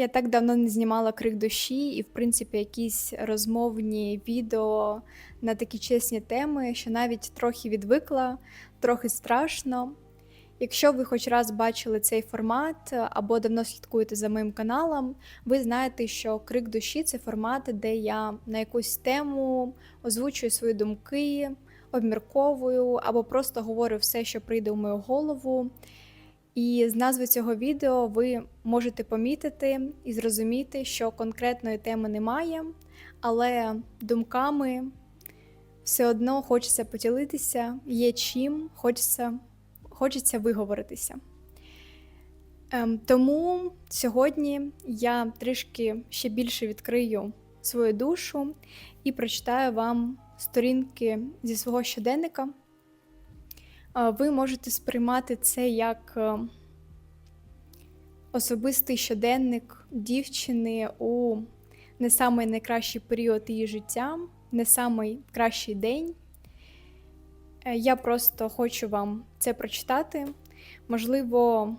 Я так давно не знімала крик душі, і, в принципі, якісь розмовні відео на такі чесні теми, що навіть трохи відвикла, трохи страшно. Якщо ви хоч раз бачили цей формат або давно слідкуєте за моїм каналом, ви знаєте, що крик душі це формат, де я на якусь тему озвучую свої думки, обмірковую або просто говорю все, що прийде у мою голову. І з назви цього відео ви можете помітити і зрозуміти, що конкретної теми немає, але думками все одно хочеться поділитися, є чим, хочеться, хочеться виговоритися. Ем, тому сьогодні я трішки ще більше відкрию свою душу і прочитаю вам сторінки зі свого щоденника. Ви можете сприймати це як е, особистий щоденник дівчини у не самий найкращий період її життя, не самий кращий день. Е, Я просто хочу вам це прочитати. Можливо,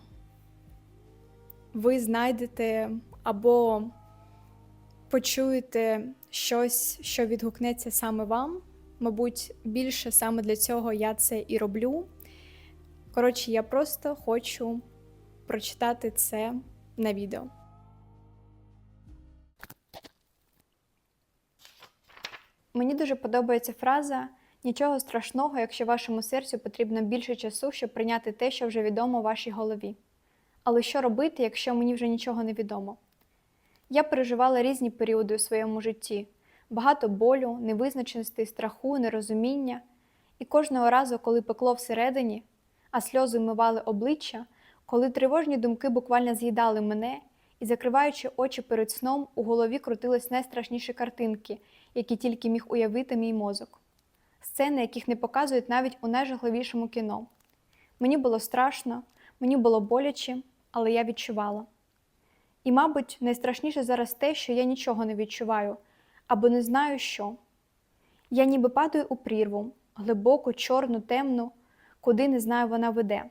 ви знайдете або почуєте щось, що відгукнеться саме вам. Мабуть, більше саме для цього я це і роблю. Коротше, я просто хочу прочитати це на відео. Мені дуже подобається фраза нічого страшного, якщо вашому серцю потрібно більше часу, щоб прийняти те, що вже відомо вашій голові. Але що робити, якщо мені вже нічого не відомо? Я переживала різні періоди у своєму житті багато болю, невизначеності, страху, нерозуміння, і кожного разу, коли пекло всередині, а сльози вмивали обличчя, коли тривожні думки буквально з'їдали мене, і, закриваючи очі перед сном, у голові крутились найстрашніші картинки, які тільки міг уявити мій мозок. Сцени, яких не показують навіть у найжахливішому кіно. Мені було страшно, мені було боляче, але я відчувала. І, мабуть, найстрашніше зараз те, що я нічого не відчуваю або не знаю що. Я ніби падаю у прірву, глибоку, чорну, темну, куди не знаю, вона веде.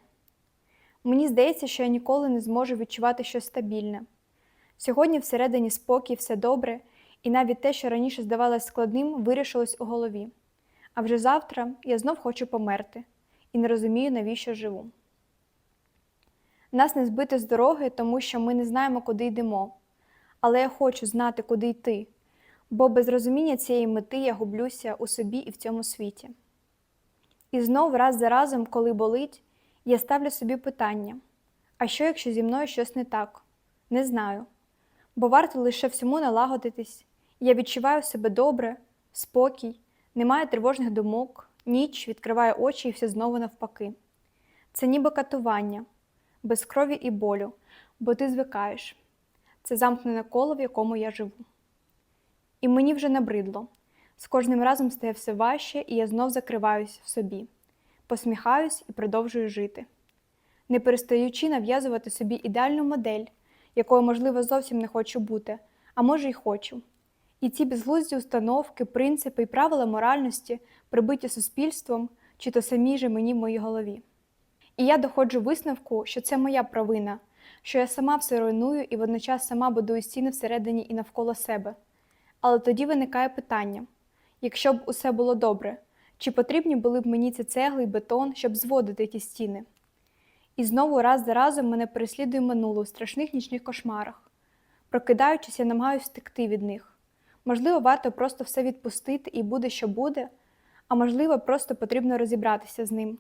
Мені здається, що я ніколи не зможу відчувати щось стабільне. Сьогодні всередині спокій, все добре, і навіть те, що раніше здавалось складним, вирішилось у голові. А вже завтра я знов хочу померти і не розумію, навіщо живу. Нас не збити з дороги, тому що ми не знаємо, куди йдемо. Але я хочу знати, куди йти, бо без розуміння цієї мети я гублюся у собі і в цьому світі. І знов раз за разом, коли болить, я ставлю собі питання: а що, якщо зі мною щось не так? Не знаю. Бо варто лише всьому налагодитись, я відчуваю себе добре, спокій, немає тривожних думок, ніч відкриває очі і все знову навпаки. Це ніби катування, без крові і болю, бо ти звикаєш. Це замкнене коло, в якому я живу. І мені вже набридло. З кожним разом стає все важче, і я знов закриваюсь в собі, посміхаюсь і продовжую жити, не перестаючи нав'язувати собі ідеальну модель, якою, можливо, зовсім не хочу бути, а може й хочу. І ці безглузді установки, принципи і правила моральності, прибиті суспільством, чи то самі же мені в моїй голові. І я доходжу висновку, що це моя провина, що я сама все руйную і водночас сама будую стіни всередині і навколо себе. Але тоді виникає питання: якщо б усе було добре, чи потрібні були б мені ці цегли й бетон, щоб зводити ті стіни? І знову раз за разом мене переслідує минуле у страшних нічних кошмарах. Прокидаючись, я намагаюся втекти від них. Можливо, варто просто все відпустити і буде, що буде, а можливо, просто потрібно розібратися з ним.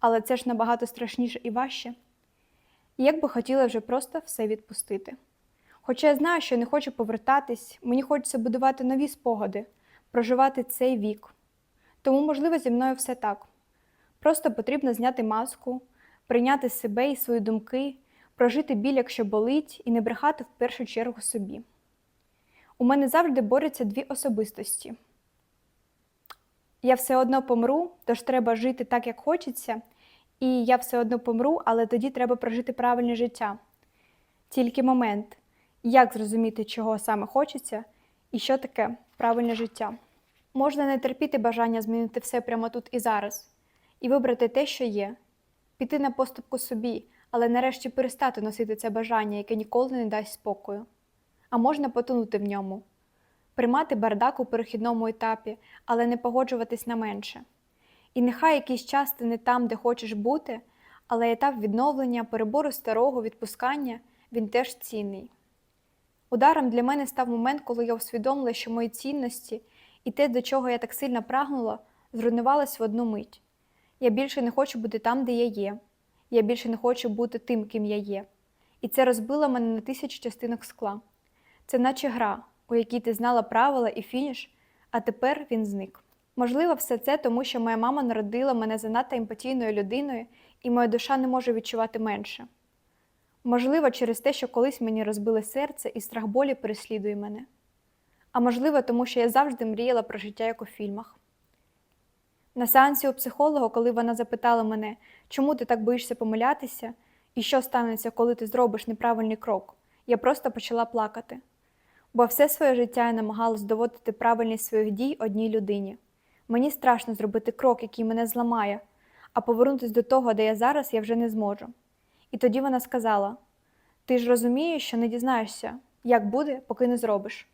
Але це ж набагато страшніше і важче. І як би хотіла вже просто все відпустити. Хоча я знаю, що не хочу повертатись, мені хочеться будувати нові спогади, проживати цей вік. Тому, можливо, зі мною все так. Просто потрібно зняти маску, прийняти себе і свої думки, прожити біль, якщо болить, і не брехати в першу чергу собі. У мене завжди борються дві особистості. Я все одно помру, тож треба жити так, як хочеться, і я все одно помру, але тоді треба прожити правильне життя. Тільки момент, як зрозуміти, чого саме хочеться, і що таке правильне життя. Можна не терпіти бажання змінити все прямо тут і зараз, і вибрати те, що є, піти на поступку собі, але нарешті перестати носити це бажання, яке ніколи не дасть спокою. а можна потонути в ньому, приймати бардак у перехідному етапі, але не погоджуватись на менше. І нехай якийсь час ти не там, де хочеш бути, але етап відновлення, перебору старого, відпускання він теж цінний. Ударом для мене став момент, коли я усвідомила, що мої цінності і те, до чого я так сильно прагнула, зруйнувалось в одну мить. Я більше не хочу бути там, де я є. Я більше не хочу бути тим, ким я є. І це розбило мене на тисячі частинок скла. Це наче гра, у якій ти знала правила і фініш, а тепер він зник. Можливо, все це тому, що моя мама народила мене занадто емпатійною людиною, і моя душа не може відчувати менше. Можливо, через те, що колись мені розбили серце і страх болі переслідує мене. А можливо, тому що я завжди мріяла про життя як у фільмах. На сеансі у психолога, коли вона запитала мене, чому ти так боїшся помилятися, і що станеться, коли ти зробиш неправильний крок, я просто почала плакати. Бо все своє життя я намагалась доводити правильність своїх дій одній людині. Мені страшно зробити крок, який мене зламає, а повернутися до того, де я зараз, я вже не зможу. І тоді вона сказала: Ти ж розумієш, що не дізнаєшся, як буде, поки не зробиш.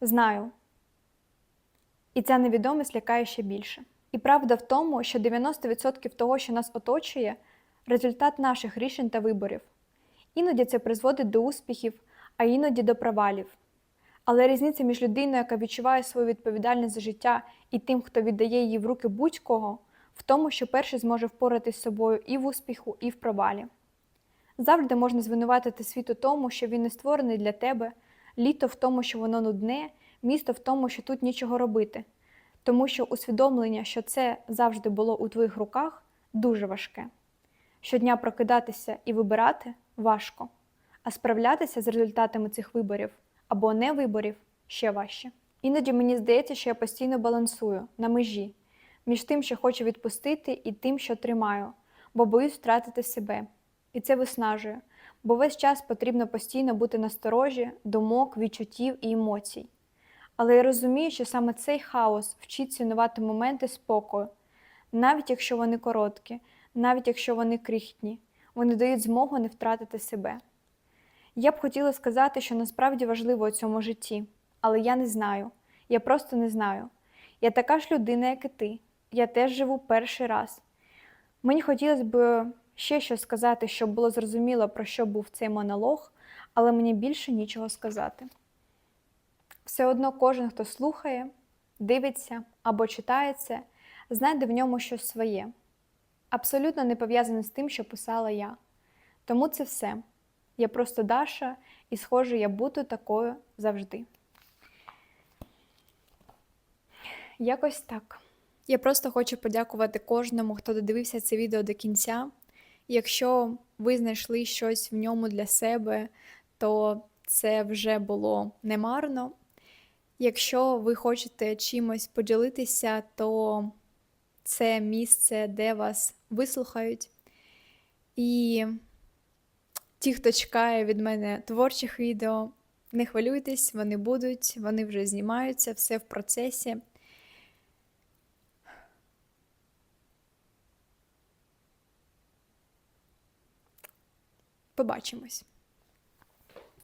Знаю. І ця невідомість лякає ще більше. І правда в тому, що 90% того, що нас оточує, результат наших рішень та виборів. Іноді це призводить до успіхів, а іноді до провалів. Але різниця між людиною, яка відчуває свою відповідальність за життя, і тим, хто віддає її в руки будь-кого, в тому, що перший зможе впоратись з собою і в успіху, і в провалі. Завжди можна звинуватити світ у тому, що він не створений для тебе, літо в тому, що воно нудне, місто в тому, що тут нічого робити. Тому що усвідомлення, що це завжди було у твоїх руках, дуже важке. Щодня прокидатися і вибирати важко, а справлятися з результатами цих виборів або не виборів ще важче. Іноді мені здається, що я постійно балансую на межі між тим, що хочу відпустити, і тим, що тримаю, бо боюсь втратити себе. І це виснажує, бо весь час потрібно постійно бути насторожі, думок, відчуттів і емоцій. Але я розумію, що саме цей хаос вчить цінувати моменти спокою, навіть якщо вони короткі, навіть якщо вони крихітні, вони дають змогу не втратити себе. Я б хотіла сказати, що насправді важливо у цьому житті, але я не знаю. Я просто не знаю. Я така ж людина, як і ти. Я теж живу перший раз. Мені хотілося б ще щось сказати, щоб було зрозуміло, про що був цей монолог, але мені більше нічого сказати. Все одно кожен, хто слухає, дивиться або читає це, знайде в ньому щось своє, абсолютно не пов'язане з тим, що писала я. Тому це все. Я просто Даша, і, схоже, я буду такою завжди. Якось так. Я просто хочу подякувати кожному, хто додивився це відео до кінця. Якщо ви знайшли щось в ньому для себе, то це вже було немарно. Якщо ви хочете чимось поділитися, то це місце, де вас вислухають. І ті, хто чекає від мене творчих відео, не хвилюйтесь, вони будуть, вони вже знімаються, все в процесі. Побачимось.